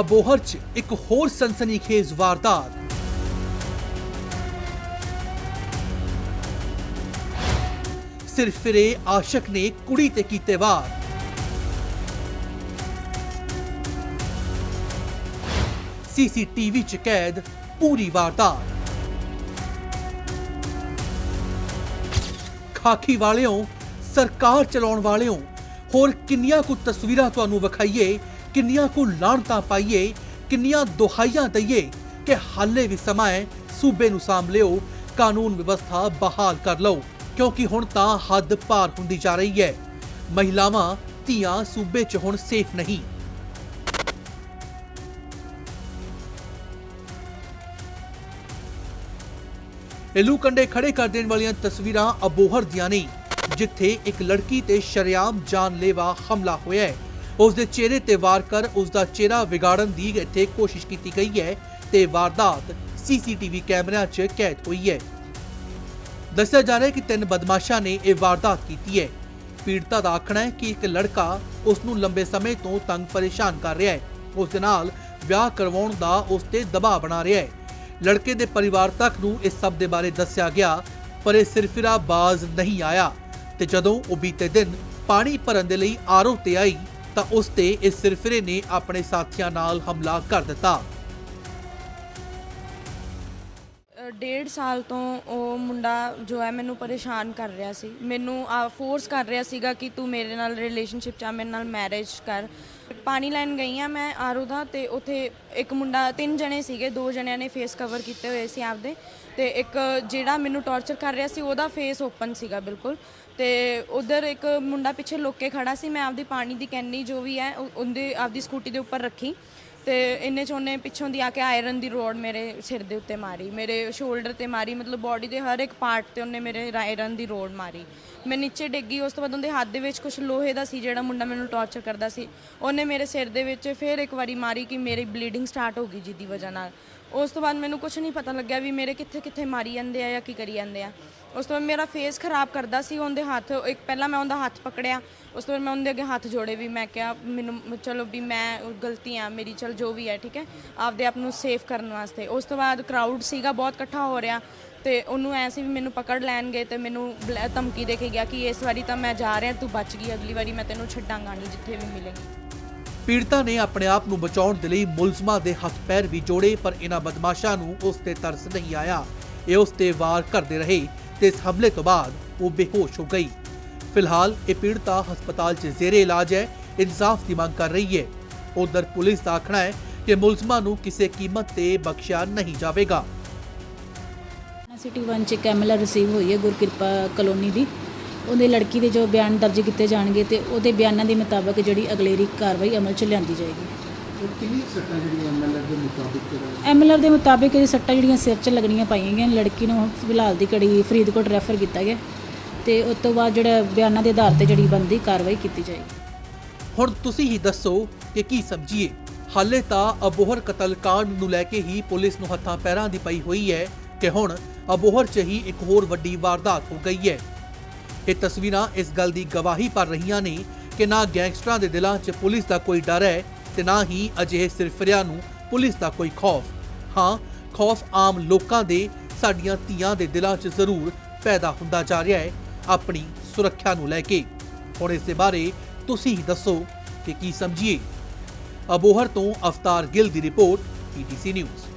ਅਬੋਹਰ 'ਚ ਇੱਕ ਹੋਰ ਸਨਸਨੀਖੇਜ਼ ਵਾਰਦਾਤ। ਸਿਰਫ ਫਿਰੇ ਆਸ਼ਕ ਨੇ ਕੁੜੀ ਤੇ ਕੀਤੇ ਵਾਰ। ਸੀਸੀਟੀਵੀ 'ਚ ਕੈਦ, ਪੂਰੀ ਵਾਰਦਾਤ। ਖਾਕੀ ਵਾਲਿਓ, ਸਰਕਾਰ ਚਲਾਉਣ ਵਾਲਿਓ, ਹੋਰ ਕਿੰਨੀਆਂ ਕੁ ਤਸਵੀਰਾਂ ਤੁਹਾਨੂੰ ਵਿਖਾਈਏ ਕਿੰਨੀਆਂ ਕੁ ਲਾਹਣਤਾਂ ਪਾਈਏ, ਕਿੰਨੀਆਂ ਦੁਹਾਈਆਂ ਦਈਏ ਕਿ ਹਾਲੇ ਵੀ ਸਮਾਂ ਹੈ, ਸੂਬੇ ਨੂੰ ਸਾਂਭ ਲਿਓ, ਕਾਨੂੰਨ ਵਿਵਸਥਾ ਬਹਾਲ ਕਰ ਲਓ, ਕਿਉਂਕਿ ਹੁਣ ਤਾਂ ਹੱਦ ਪਾਰ ਹੁੰਦੀ ਜਾ ਰਹੀ ਹੈ। ਮਹਿਲਾਵਾਂ, ਧੀਆਂ ਸੂਬੇ 'ਚ ਹੁਣ ਸੇਫ ਨਹੀਂ। ਇਲੂ ਕੰਡੇ ਖੜੇ ਕਰ ਦੇਣ ਵਾਲੀਆਂ ਤਸਵੀਰਾਂ ਅਬੋਹਰ ਦੀਆਂ ਨੇ, ਜਿੱਥੇ ਇੱਕ ਲੜਕੀ ਤੇ ਸ਼ਰੇਆਮ ਜਾਨਲੇਵਾ ਹਮਲਾ ਹੋਇਆ ਹੈ। ਉਸ ਦੇ ਚਿਹਰੇ ਤੇ ਵਾਰ ਕਰ ਉਸ ਦਾ ਚਿਹਰਾ ਵਿਗਾੜਨ ਦੀ ਇੱਥੇ ਕੋਸ਼ਿਸ਼ ਕੀਤੀ ਗਈ ਹੈ ਤੇ ਵਾਰਦਾਤ ਸੀਸੀਟੀਵੀ ਕੈਮਰਿਆਂ 'ਚ ਕੈਦ ਹੋਈ ਹੈ। ਦੱਸਿਆ ਜਾ ਰਿਹਾ ਹੈ ਕਿ ਤਿੰਨ ਬਦਮਾਸ਼ਾਂ ਨੇ ਇਹ ਵਾਰਦਾਤ ਕੀਤੀ ਹੈ। ਪੀੜਤਾ ਦਾ ਆਖਣਾ ਹੈ ਕਿ ਇੱਕ ਲੜਕਾ ਉਸ ਨੂੰ ਲੰਬੇ ਸਮੇਂ ਤੋਂ ਤੰਗ ਪਰੇਸ਼ਾਨ ਕਰ ਰਿਹਾ ਹੈ। ਉਸ ਦੇ ਨਾਲ ਵਿਆਹ ਕਰਵਾਉਣ ਦਾ ਉਸ ਤੇ ਦਬਾਅ ਬਣਾ ਰਿਹਾ ਹੈ। ਲੜਕੇ ਦੇ ਪਰਿਵਾਰ ਤੱਕ ਨੂੰ ਇਸ ਸਭ ਦੇ ਬਾਰੇ ਦੱਸਿਆ ਗਿਆ, ਪਰ ਇਹ ਸਿਰਫਿਰਾ ਬਾਜ਼ ਨਹੀਂ ਆਇਆ ਤੇ ਜਦੋਂ ਉਹ ਬੀਤੇ ਦਿਨ ਪਾਣੀ ਭਰਨ ਦੇ ਲਈ ਆਰੋ ਤੇ ਆਈ ਤਾਂ ਉਸ ਤੇ ਇਸ ਸਿਰਫਰੇ ਨੇ ਆਪਣੇ ਸਾਥੀਆਂ ਨਾਲ ਹਮਲਾ ਕਰ ਦਿੱਤਾ। ਡੇਢ ਸਾਲ ਤੋਂ ਉਹ ਮੁੰਡਾ ਜੋ ਹੈ ਮੈਨੂੰ ਪਰੇਸ਼ਾਨ ਕਰ ਰਿਹਾ ਸੀ। ਮੈਨੂੰ ਫੋਰਸ ਕਰ ਰਿਹਾ ਸੀਗਾ ਕਿ ਤੂੰ ਮੇਰੇ ਨਾਲ ਰਿਲੇਸ਼ਨਸ਼ਿਪ ਚ ਮੇਰੇ ਨਾਲ ਮੈਰਿਜ ਕਰ। ਪਾਣੀ ਲੈਣ ਗਈ ਆ ਮੈਂ ਆਰੋ ਦਾ ਤੇ ਉਥੇ ਇੱਕ ਮੁੰਡਾ, ਤਿੰਨ ਜਣੇ ਸੀਗੇ, ਦੋ ਜਣਿਆਂ ਨੇ ਫੇਸ ਕਵਰ ਕੀਤੇ ਹੋਏ ਸੀ ਆਪਦੇ ਤੇ ਇੱਕ ਜਿਹੜਾ ਮੈਨੂੰ ਟੌਰਚਰ ਕਰ ਰਿਹਾ ਸੀ ਉਹਦਾ ਫੇਸ ਓਪਨ ਸੀਗਾ ਬਿਲਕੁਲ ਤੇ ਉਧਰ ਇੱਕ ਮੁੰਡਾ ਪਿੱਛੇ ਲੁੱਕ ਕੇ ਖੜਾ ਸੀ, ਮੈਂ ਆਪਦੀ ਪਾਣੀ ਦੀ ਕੈਨੀ ਜੋ ਵੀ ਹੈ ਉਹਦੇ, ਆਪਦੀ ਸਕੂਟੀ ਦੇ ਉੱਪਰ ਰੱਖੀ ਤੇ ਇੰਨੇ ਚ ਉਹਨੇ ਪਿੱਛੋਂ ਦੀ ਆ ਕੇ ਆਇਰਨ ਦੀ ਰੋਡ ਮੇਰੇ ਸਿਰ ਦੇ ਉੱਤੇ ਮਾਰੀ, ਮੇਰੇ ਸ਼ੋਲਡਰ ਤੇ ਮਾਰੀ, ਮਤਲਬ ਬਾਡੀ ਦੇ ਹਰ ਇੱਕ ਪਾਰਟ ਤੇ ਉਹਨੇ ਮੇਰੇ ਆਇਰਨ ਦੀ ਰੋਡ ਮਾਰੀ। ਮੈਂ ਨੀਚੇ ਡਿੱਗੀ, ਉਸ ਤੋਂ ਬਾਅਦ ਉਹਦੇ ਹੱਥ ਦੇ ਵਿੱਚ ਕੁਝ ਲੋਹੇ ਦਾ ਸੀ ਜਿਹੜਾ ਮੁੰਡਾ ਮੈਨੂੰ ਟੌਰਚਰ ਕਰਦਾ ਸੀ। ਉਹਨੇ ਮੇਰੇ ਸਿਰ ਦੇ ਵਿੱਚ ਫਿਰ ਇੱਕ ਵਾਰੀ ਮਾਰੀ ਕਿ ਮੇਰੀ ਬਲੀਡਿੰਗ ਸਟਾਰਟ ਹੋ ਗਈ ਜਿਹਦੀ ਵਜ੍ਹਾ ਨਾਲ। ਉਸ ਤੋਂ ਬਾਅਦ ਮੈਨੂੰ ਕੁਝ ਨਹੀਂ ਪਤਾ ਲੱਗਿਆ ਵੀ ਮੇਰੇ ਕਿੱਥੇ ਕਿੱਥੇ ਮਾਰੀ ਜਾਂਦੇ ਆ ਜਾਂ ਕੀ ਕਰੀ ਜਾਂਦੇ ਆ। ਉਸ ਤੋਂ ਬਾਅਦ ਮੇਰਾ ਫੇਸ ਖਰਾਬ ਕਰਦਾ ਸੀ, ਉਹਦੇ ਹੱਥ, ਇੱਕ ਪਹਿਲਾਂ ਮੈਂ ਉਹਦਾ ਹੱਥ ਪਕੜਿਆ, ਉਸ ਤੋਂ ਬਾਅਦ ਮੈਂ ਉਹਦੇ ਅੱਗੇ ਹੱਥ ਜੋੜੇ ਵੀ, ਮੈਂ ਕਿਹਾ, ਮੈਨੂੰ, ਚਲੋ ਵੀ ਮੈਂ ਗਲਤੀ ਆ, ਮੇਰੀ, ਚਲ ਜੋ ਵੀ ਹੈ, ਠੀਕ ਹੈ, ਆਪਦੇ ਆਪ ਨੂੰ ਸੇਫ ਕਰਨ ਵਾਸਤੇ। ਉਸ ਤੋਂ ਬਾਅਦ ਕਰਾਊਡ ਸੀਗਾ, ਬਹੁਤ ਇਕੱਠਾ ਹੋ ਰਿਹਾ, ਤੇ ਉਹਨੂੰ ਐ ਸੀ ਵੀ ਮੈਨੂੰ ਪਕੜ ਲੈਣਗੇ, ਤੇ ਮੈਨੂੰ ਧਮਕੀ ਦੇ ਕੇ ਗਿਆ ਕਿ ਇਸ ਵਾਰੀ ਤਾਂ ਮੈਂ ਜਾ ਰਿਹਾ, ਤੂੰ ਬਚ ਗਈ, ਅਗਲੀ ਵਾਰੀ ਮੈਂ ਤੈਨੂੰ ਛੱਡਾਂਗਾ ਨਹੀਂ, ਜਿੱਥੇ ਵੀ ਮਿਲੇਗੀ। ਪੀੜਤਾ ਨੇ ਆਪਣੇ ਆਪ ਨੂੰ ਬਚਾਉਣ ਦੇ ਲਈ ਮੁਲਜ਼ਮਾਂ ਦੇ ਹੱਥ ਪੈਰ ਵੀ ਜੋੜੇ, ਪਰ ਇਹਨਾਂ ਬਦਮਾਸ਼ਾਂ ਨੂੰ ਉਸ ਤੇ ਤਰਸ ਨਹੀਂ ਆਇਆ। ਇਹ ਉਸ ਤੇ ਵਾਰ ਕਰਦੇ ਰਹੇ। ਤੇ ਇਸ ਹਮਲੇ ਤੋਂ ਬਾਅਦ ਉਹ ਬੇਹੋਸ਼ ਹੋ ਗਈ। ਫਿਲਹਾਲ ਇਹ ਪੀੜਤਾ ਹਸਪਤਾਲ 'ਚ ਜ਼ੇਰੇ ਇਲਾਜ ਹੈ, ਇਨਸਾਫ ਦੀ ਮੰਗ ਕਰ ਰਹੀ ਹੈ। ਉਧਰ ਪੁਲਿਸ ਦਾ ਆਖਣਾ ਹੈ ਕਿ ਮੁਲਜ਼ਮਾਂ ਨੂੰ ਕਿਸੇ ਕੀਮਤ ਤੇ ਬਖਸ਼ਿਆ ਨਹੀਂ ਜਾਵੇਗਾ। ਸਿਟੀ 1 ਚ ਇੱਕ ਰਿਸੀਵ ਹੋਈ ਹੈ ਗੁਰਕਿਰਪਾ ਕਲੋਨੀ ਦੀ। ਉਹਦੇ ਲੜਕੀ ਦੇ ਜੋ ਬਿਆਨ ਦਰਜ ਕੀਤੇ ਜਾਣਗੇ ਤੇ ਉਹਦੇ ਬਿਆਨਾਂ ਦੇ ਮੁਤਾਬਕ ਜਿਹੜੀ ਅਗਲੇਰੀ ਕਾਰਵਾਈ ਅਮਲ ਚ ਲਿਆਂਦੀ ਜਾਏਗੀ। ਕਿੰਨੀ ਸੱਟਾਂ ਜਿਹੜੀਆਂ ਐਮਐਲਆਰ ਦੇ ਮੁਤਾਬਿਕ ਜਿਹੜਾ ਐਮਐਲਆਰ ਦੇ ਮੁਤਾਬਕ ਇਹ ਸੱਟਾਂ ਜਿਹੜੀਆਂ ਸਿਰ 'ਚ ਲੱਗਣੀਆਂ ਪਾਈਆਂ ਗਈਆਂ। ਲੜਕੀ ਨੂੰ ਫਿਲਹਾਲ ਦੀ ਘੜੀ ਫਰੀਦਕੋਟ ਰੈਫਰ ਕੀਤਾ ਗਿਆ ਤੇ ਉਸ ਤੋਂ ਬਾਅਦ ਜਿਹੜਾ ਬਿਆਨਾਂ ਦੇ ਆਧਾਰ ਤੇ ਜਿਹੜੀ ਬੰਦੀ ਕਾਰਵਾਈ ਕੀਤੀ ਜਾਏਗੀ। ਹੁਣ ਤੁਸੀਂ ਹੀ ਦੱਸੋ ਕਿ ਕੀ ਸਮਝੀਏ। ਹਾਲੇ ਤਾਂ ਅਬੋਹਰ ਕਤਲकांड ਨੂੰ ਲੈ ਕੇ ਹੀ ਪੁਲਿਸ ਨੂੰ ਹੱਥਾਂ ਪੈਰਾਂ ਦੀ ਪਈ ਹੋਈ ਹੈ ਕਿ ਹੁਣ ਅਬੋਹਰ 'ਚ ਹੀ ਇੱਕ ਹੋਰ ਵੱਡੀ ਵਾਰਦਾਤ ਹੋ ਗਈ ਹੈ। ਇਹ ਤਸਵੀਰਾਂ ਇਸ ਗੱਲ ਦੀ ਗਵਾਹੀ ਭਰ ਰਹੀਆਂ ਨੇ ਕਿ ਨਾ ਗੈਂਗਸਟਰਾਂ ਦੇ ਦਿਲਾਂ 'ਚ ਪੁਲਿਸ ਦਾ ਕੋਈ ਡਰ ਹੈ ਤੇ ਨਾ ਹੀ ਅਜਿਹੇ ਸਿਰਫਰਿਆਂ ਨੂੰ ਪੁਲਿਸ ਦਾ ਕੋਈ ਖੌਫ। ਹਾਂ, ਖੌਫ ਆਮ ਲੋਕਾਂ ਦੇ, ਸਾਡੀਆਂ ਧੀਆਂ ਦੇ ਦਿਲਾਂ 'ਚ ਜ਼ਰੂਰ ਪੈਦਾ ਹੁੰਦਾ ਜਾ ਰਿਹਾ ਹੈ, ਆਪਣੀ ਸੁਰੱਖਿਆ ਨੂੰ ਲੈ ਕੇ। ਹੁਣ ਇਸ ਦੇ ਬਾਰੇ ਤੁਸੀਂ ਹੀ ਦੱਸੋ ਕਿ ਕੀ ਸਮਝੀਏ। ਅਬੋਹਰ ਤੋਂ ਅਫਤਾਰ ਗਿੱਲ ਦੀ ਰਿਪੋਰਟ ਪੀਟੀਸੀ ਨਿਊਜ਼।